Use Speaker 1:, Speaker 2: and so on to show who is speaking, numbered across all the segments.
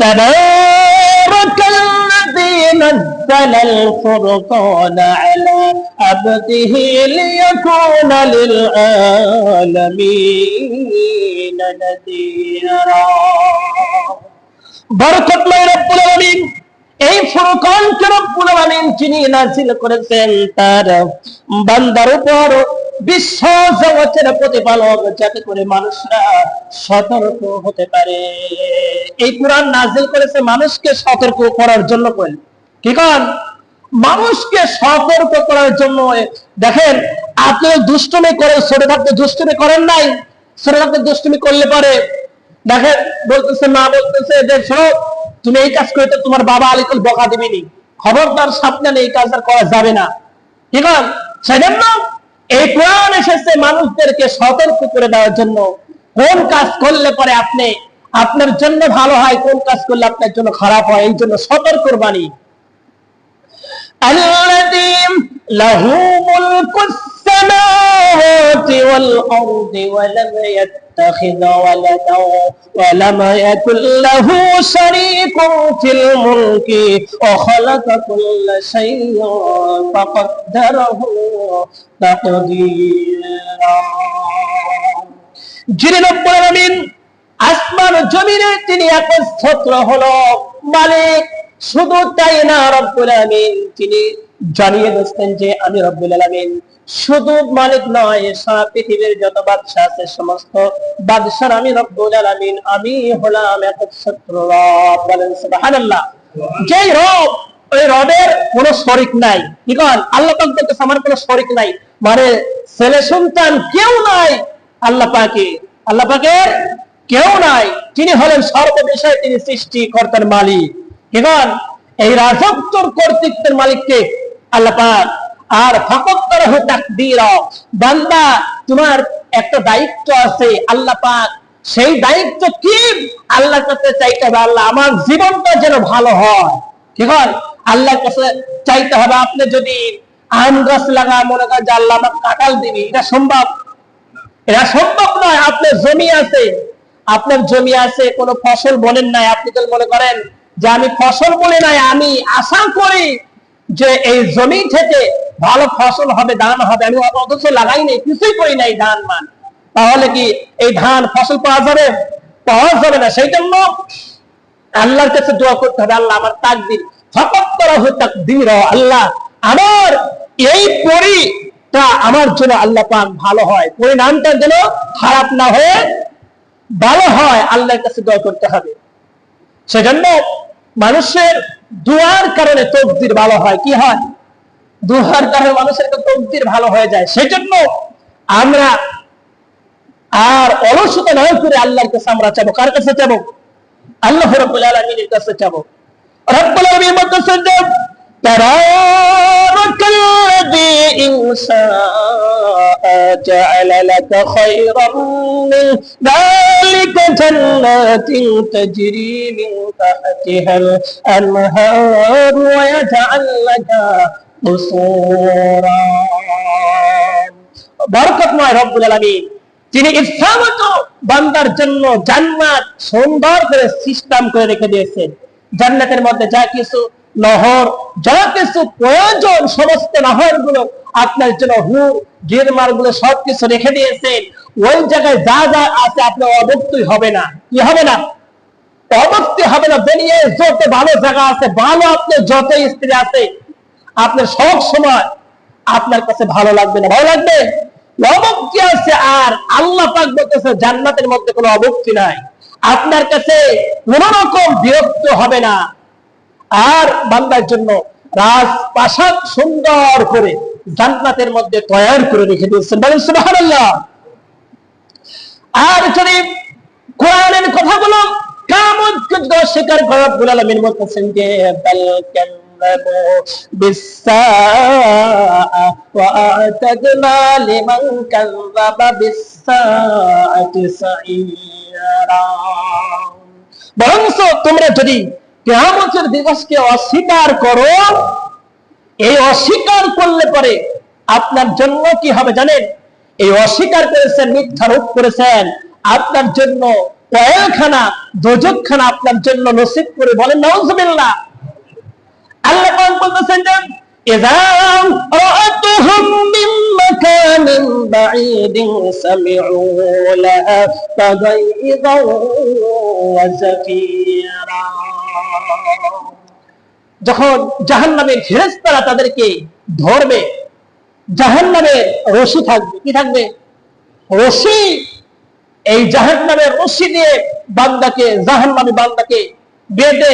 Speaker 1: تبارك الذي نزل الفرقان على عبده ليكون للعالمين نذيرا বরকতময় রব্বুল আলামিন এই ফুরকানকে রব্বুল আলামিন যিনি নাযিল করেছেন তার বান্দার উপর বিশ্ব জগতের প্রতিপালক, যাতে করে মানুষরা সতর্ক হতে পারে। এই কোরআন নাজিল করেছে মানুষকে সতর্ক করার জন্য করে। কি কারণ? মানুষকে সতর্ক করার জন্য দেখেন, আপনি দুষ্টুমি করে ছোট থাকতে দুষ্টুমি করেন নাই, ছোট থাকতে দুষ্টুমি করলে পরে দেখেন, বলতেছে, মা বলতেছে যে, শোনো, তুমি এই কাজ করতে তোমার বাবা আলিকুল বকা দিবিনি। খবরদার সাবধানে এই কাজ আর করা যাবে না। ঠিক আছে সেজন্য এই কোরআন এসেছে মানুষদেরকে সতর্ক করে দেওয়ার জন্য। কোন কাজ করলে পরে আপনি, আপনার জন্য ভালো হয়, কোন কাজ করলে আপনার জন্য খারাপ হয়, এই জন্য সতর্ক বাণী। আল্লাহ له ملك السماوات والأرض ولم يتخذ ولدا ولم يكن له شريك في الملك وخلق كل شيء فقدره تقديرا যিনি রব্বুল আলামিন আসমান ও জমিনে তিনি একচ্ছত্র হলো মালিক শুধু তাই না রব্বুল আলামিন তিনি জানিয়ে দিচ্ছেন যে আমি রব্বুল আলামিন শুধু মালিক নয়, সারা পৃথিবীর যত বাদশা আছে, সমস্ত বাদশার আমি রব্বুল আলামিন, আমি হলাম একচ্ছত্র রব। বলেন সুবহানাল্লাহ। যেই রব, ওই রবের কোন শরিক নাই। কি কন আল্লাহ পাক বলতেছে, আমার কোনো শরিক নাই। মানে ছেলে সন্তান কেউ নাই আল্লাহ পাকে। আল্লাহ পাকের কেউ নাই। তিনি হলেন সর্ব বিষয়ে তিনি সৃষ্টিকর্তার মালিক। এখন এই রাজত্বর কর্তৃত্বের মালিককে আল্লাহ পাক আর বান্দা, তোমার একটা দায়িত্ব আছে, আল্লাহ পাক। সেই দায়িত্ব কি? আল্লাহর কাছে চাইতে হবে, আল্লাহ আমার জীবনটা যেন ভালো হয়। ঠিক আছে আল্লাহর কাছে চাইতে হবে, আপনি যদি আম গাছ লাগা মনে করেন যে আল্লাহ আমার কাঁঠাল দিবি, এটা সম্ভব। এটা সম্ভব নয়, আপনার জমি আছে। আপনার জমি আছে, কোনো ফসল বলেন নাই। আপনি মনে করেন যে আমি ফসল বলে নাই, আমি আশা করি যে এই জমি থেকে ভালো ফসল হবে, ধান হবে, আমি অথচ লাগাই কিছুই করি নাই ধান, মান। তাহলে কি এই ধান ফসল পাওয়া যাবে? পাওয়া যাবে না সেই জন্য আল্লাহর কাছে দোয়া করতে হবে, আল্লাহ আমার তাকদির আল্লাহ আমার এই পরিটা আমার জন্য আল্লাহ পাক ভালো হয়। পরিণামটা যেন খারাপ না হয়ে ভালো হয়, আল্লাহর কাছে দোয়া করতে হবে। সেজন্য মানুষের দুয়ার কারণে তকদির ভালো হয়, কি হয়? দুয়ার কারণে মানুষের তকদির ভালো হয়ে যায়। সেজন্য আমরা আর অলসতা নয় করে আল্লাহর কাছে আমরা চাবো। কার কাছে চাবো? আল্লাহ রব্বুল আলামিনের কাছে চাবো। রব্বুল আলামিন বলতেছেন যে تبارك الذي إن شاء جعل لك خيرا من ذلك جنات تجري من تحتها الأنهار ويجعل لك قصورا বরকতময় রব্বুল আলামিন তিনি ইচ্ছামত বান্দার জন্য জান্নাত সুন্দর করে সিস্টেম করে রেখে দিয়েছেন জান্নাতের মধ্যে যা কিছু নহর, যা কিছু প্রয়োজন, সমস্ত নহরগুলো আপনার জন্য হুর গিরমারগুলো সবকিছু রেখে দিয়েছেন। ওই জায়গায় যা যা আছে আপনার অবক্তই হবে না। কি হবে না? অবক্তি হবে না দুনিয়ায়। যত ভালো জায়গা আছে, ভালো আপনার যত স্ত্রী আছে, আপনার সব সময় আপনার কাছে ভালো লাগবে না। ভালো লাগবে? অবক্তি আছে আর আল্লাহ পাক বলতেছে, জান্নাতের মধ্যে কোনো অবক্তি নাই। আপনার কাছে কোন রকম বিরক্ত হবে না। আর বান্দার জন্য রাজপ্রাসাদ সুন্দর করে জান্নাতের মধ্যে তৈরি করে রেখে দিয়েছেন। বলেন, সুবহানাল্লাহ। আর যদি কোরআনের কথাগুলো রব্বুল আলামিন বলতেছেন যে সাঈরা তোমরা যদি কেয়ামতের দিবসকে অস্বীকার করো। এই অস্বীকার করলে পরে আপনার জন্য কি হবে জানেন? এই অস্বীকার করেছেন মিথ্যারোপ করেছেন। আপনার জন্য ওয়েলখানা দোজকখানা আপনার জন্য নসিব করে বলেন, নাউজুবিল্লাহ। আল্লাহ পাক বলতেছেন যে তাগাইযান যখন জাহান্নামের ফেরেশতারা তাদেরকে ধরবে, জাহান্নামের রশি থাকবে, কি থাকবে? রশি। এই জাহান্নামের রশি দিয়ে বান্দাকে, জাহান্নামী বান্দাকে বেঁধে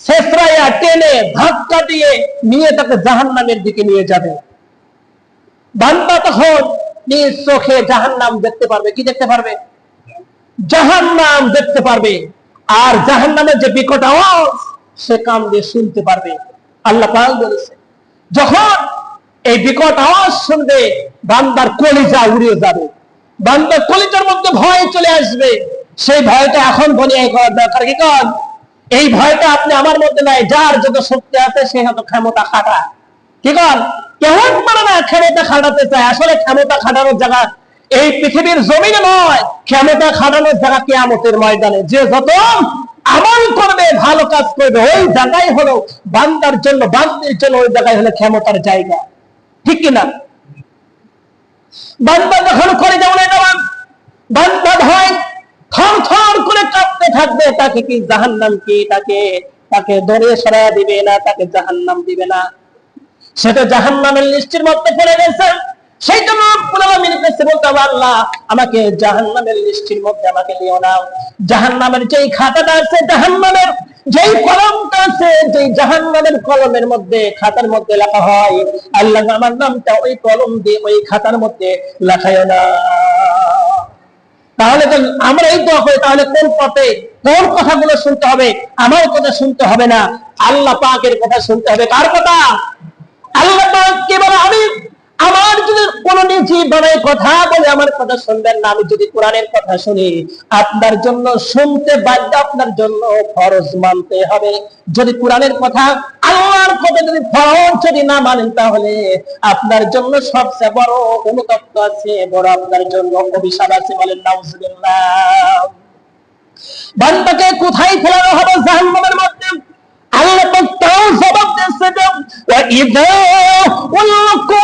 Speaker 1: শেষরাইয়া টেনে ধাক্কা দিয়ে নিয়ে তাকে জাহান্নামের দিকে নিয়ে যাবে। বান্দা তখন নিজ চোখে জাহান্নাম দেখতে পারবে, কি দেখতে পারবে? জাহান্নাম দেখতে পারবে। আর জাহান্নামের যে বিকট আওয়াজ, সে কান দিয়ে শুনতে পারবে। আল্লাহ বলেছে যখন এই বিকট আওয়াজ শুনবে, বান্দার কলিজা উড়িয়ে যাবে। বান্দার কলিজার মধ্যে ভয় চলে আসবে। সেই ভয়টা এখন বনিয়াই করার দরকার কি কর এই ভয়টা আপনি আমার মধ্যে নাই, যার যত শক্তি আছে, সে হয়তো ক্ষমতা খাটা কি কর কেমন মানে না ক্ষমতা খাটাতে চায়। আসলে ক্ষমতা খাটানোর জায়গা এই পৃথিবীর জমিনে নয়, ক্ষমতা খাটানোর জায়গা কেয়ামতের ময়দানে। যে যত আমল করবে, ভালো কাজ করবে, ওই জায়গায় হলো বান্দার জন্য, বান্দির জন্য ওই জায়গায় হলো ক্ষমতার জায়গা। ঠিক কিনা? বান্দা যখন করে যেমন নেওয়ান বান্দা ভয় থর থর করে কাঁপতে থাকবে, তাকে কি জাহান্নাম কি? তাকে তাকে দরে সরা দিবে না, তাকে জাহান্নাম দিবে না। সেটা জাহান্নামের লিস্টের মধ্যে পড়ে গেছে। কাছে বলতে হবে, আল্লাহ, আমাকে জাহান্নামের লিস্টের মধ্যে আমাকে দিও না। জাহান্নামের যেই খাতাটা আছে, জাহান্নামের যেই কলমটা আছে, যেই জাহান্নামের কলমের মধ্যে, খাতার মধ্যে লেখা হয়, আল্লাহ আমার নামটা ওই কলম দিয়ে ওই খাতার মধ্যে লেখায় না। তাহলে তো আমরা এই দোয়া করি, তাহলে কোন পথে কোন কথাগুলো শুনতে হবে? আমার কথা শুনতে হবে না। আল্লাহ পাকের কথা শুনতে হবে। কার কথা? আল্লাহ পাক কি বলে? আমি আমার যদি কোন নিজি বানাই কথা বলে আমার কথা শুনবেন না, আমি যদি কোরআনের কথা শুনি, আপনার জন্য শুনতে বাধ্য, আপনার জন্য ফরজ মানতে হবে। যদি কোরআনের কথা আল্লাহর কথা যদি ফরজ যদি না মানেন, তাহলে আপনার জন্য সবচেয়ে বড় অনুতপ্ত আছে, বড় আপনার জন্য অভিশাপ আছে বলেন নাউজুবিল্লাহ। বান্দাকে কোথায় ফেলানো হবে জাহান্নামের মধ্যে? আল্লাহ পাক তাও জবাব দিয়েছে যে ওয়াইদা উলকু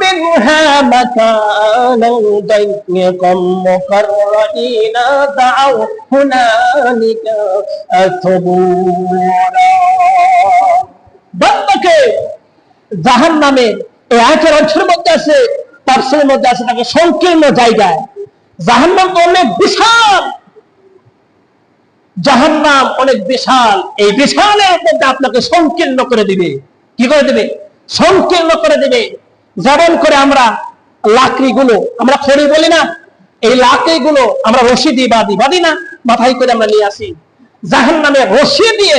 Speaker 1: মিনহা মাকানান দাইয়াকাম মুকাররানিনা দাও হুনালিকা আথবুরা. বান্দাকে জাহান্নামের এই আয়াতের অর্থের মধ্যে আছে, তাফসীরের মধ্যে আছে, তাকে সংকীর্ণ জায়গায়। জাহান্নাম অনেক বিশাল জাহান্নাম অনেক বিশাল। এই বিশালের মধ্যে আপনাকে সংকীর্ণ করে দিবে। কি করে দিবে? সংকীর্ণ করে দিবে। যেমন করে আমরা লাকড়ি গুলো আমরা খড়ি বলি না, এই লাকড়ি গুলো আমরা রশি দিয়ে বাঁধি বাঁধি না, মাথায় করে আমরা নিয়ে আসি। জাহান নামে রশি দিয়ে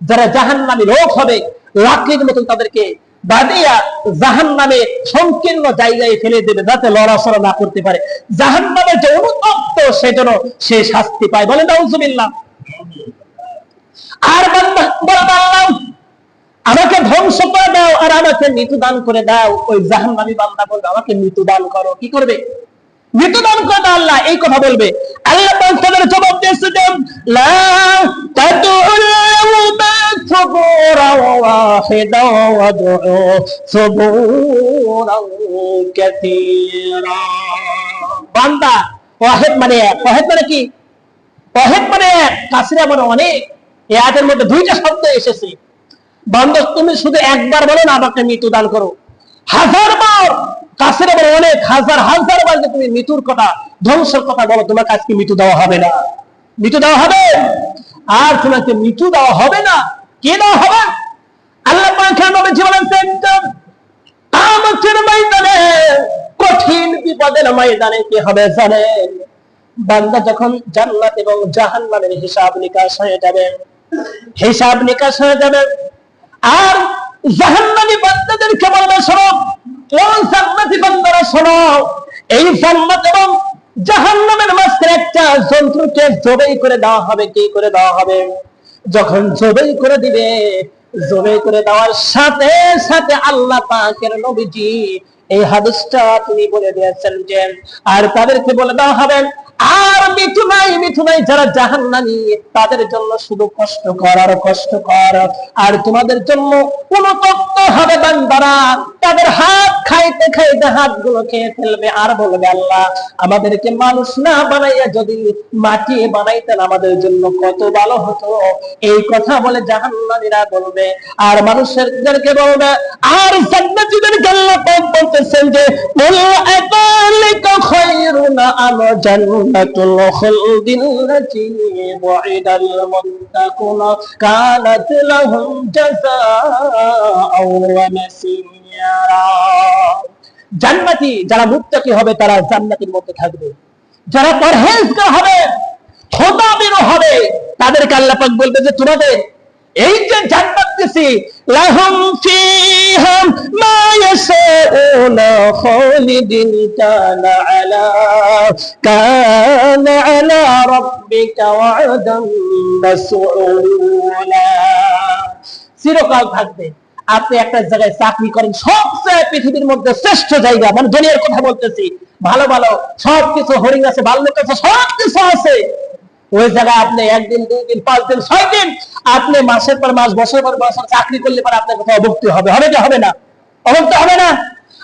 Speaker 1: যারা জাহান নামে রোগ হবে, লাকড়ির মতন তাদেরকে বাদিয়া জাহান নামে সংকীর্ণ জায়গায় ফেলে দেবে যাতে লড়াচড়া না করতে পারে। জাহান নামে যে অনুতপ্ত, সেজন্য সে শাস্তি পায়। বলে নাউজুবিল্লাহ। আর বললাম আমাকে ধ্বংস করে দাও আর আমাকে মৃত্যু দান করে দাও। ওই জাহান নামী বান্দা বলবে, আমাকে মৃত্যু দান করো। কি করবে? মৃত্যু দান করে আল্লাহ এই কথা বলবে। আল্লাহ তাদের জবাব বান্দা মানে মানে কি? মানে মানে মধ্যে দুইটা শব্দ এসেছে। তুমি শুধু একবার বলো না আমাকে মৃত্যু দান করো। হাজার বার কাছের বলে অনেক হাজার হাজার বার যে তুমি মৃত্যুর কথা, ধ্বংসের কথা বলো, তোমাকে আজকে মৃত্যু দেওয়া হবে না। মৃত্যু দেওয়া হবে? আর তোমাকে মৃত্যু দেওয়া হবে না। কে দেওয়া হবে? আল্লাহ পাখের নবী জীবনের কামতের ময়দানে, কঠিন বিপদের ময়দানে কি হবে জানেন বান্দা যখন জান্নাত এবং জাহান্নামের হিসাব নিকাশ হয়ে যাবে, হিসাব নিকাশ হয়ে যাবে, আর জাহান্নামী বান্দাদেরকে বলবে, শোনো ও এই এবং একটা জন্তুকে জবাই করে দেওয়া হবে। কি করে দেওয়া হবে? যখন জবাই করে দিবে, জবাই করে দেওয়ার সাথে সাথে আল্লাহ পাকের নবীজি এই হাদিসটা তিনি বলে দিয়েছেন যে, আর তাদেরকে বলে দেওয়া হবে আর মৃত্যু নাই কিছু নাই যারা জাহান্নামী, তাদের জন্য শুধু কষ্ট কর আর কষ্ট কর। আর তোমাদের জন্য অনুতপ্ত হবে বান্দারা। তাদের হাত খাইতে খাইতে হাতগুলো খেয়ে ফেলবে আর বলবে আল্লাহ, আমাদেরকে মানুষ না বানাইয়া যদি মাটি বানাইতেন আমাদের জন্য কত ভালো হতো। এই কথা বলে জাহান্নামীরা বলবে। আর মানুষদেরকে বলবে, আর জান্নাতীদেরকে আল্লাহ পাক বলতেছেন যে, বল আতালিকা খায়রুন আম জান্নাতুল জান্নাতি, যারা মুক্তি হবে, তারা জান্নাতের মধ্যে থাকবে। যারা পরহেজগার হবে খোদাবির হবে, তাদেরকে আল্লাহ পাক বলবে যে, তোমাদের এই যে জান্নাত দিছি, লাহুম ফিহা মা ইয়াশাউনা খালিদিন কানা আলা কানা আলা রাব্বিকা ওয়াদাম মাসউলা। চিরকাল থাকবে। আপনি একটা জায়গায় চাকরি করেন, সবচেয়ে পৃথিবীর মধ্যে শ্রেষ্ঠ জায়গা মানে দুনিয়ার কথা বলতেছি। ভালো ভালো সবকিছু হরিণ আছে ভাল্লুক আছে, সবকিছু আছে। ওই জায়গায় আপনি একদিন, দুই দিন, পাঁচ দিন, ছয় দিন আপনি মাসের পর মাস বছর পর বছর চাকরি করলে পরে আপনার কোথাও অভুক্তি হবে। হবে কি হবে না? অভুক্তি হবে না?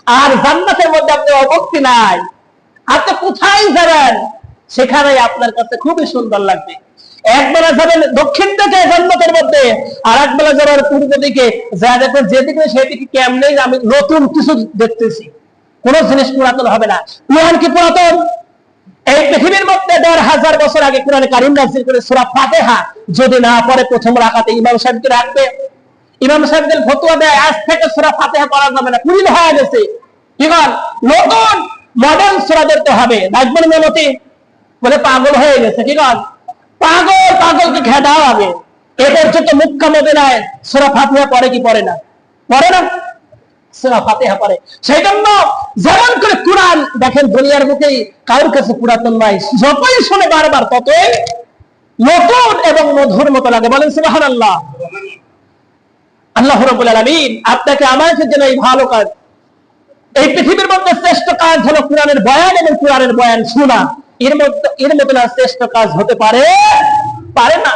Speaker 1: আর জান্নাতের মধ্যে আপনি অভুক্তি নাই। আপনি কোথায় যাবেন? সেখানে আপনার কাছে খুবই সুন্দর লাগবে। একবেলা যাবেন দক্ষিণ দিকে জান্নাতের মধ্যে, আর একবেলা যাবেন পূর্ব দিকে। যা দেখবেন যেদিকে সেদিকে কেমনে আমি নতুন কিছু দেখতেছি। কোন জিনিস পুরাতন হবে না। কোরআন কি পুরাতন? এই পৃথিবীর মধ্যে দেড় হাজার বছর আগে কোরআনে কারিম নাজির করে সুরা ফাতেহা, যদি না পরে প্রথম রাখাতে ইমাম সাহেবকে রাখবে। ইমাম সাহেবদের ফতুয়া দেয়, আজ থেকে সুরা ফাতেহা করা যাবে না কুড়ি হয়ে গেছে। বল? নতুন মডার্ন সুরা ধরতে হবে। রাখবেন মেমতি বলে পাগল হয়ে গেছে, কি বল? পাগল, পাগলকে খেদাও হবে। এ পর্যন্ত মুখ্য মদিনায় সুরা ফাতিহা পড়ে কি পড়ে না? পড়ে না? সুরা জন্য মতো বলেন আপনাকে জন্য এই ভালো কাজ, এই পৃথিবীর মধ্যে শ্রেষ্ঠ কাজ হলো কোরআনের বয়ান এবং কোরআনের বয়ান শোনা। এর মধ্যে, এর না শ্রেষ্ঠ কাজ হতে পারে পারে না।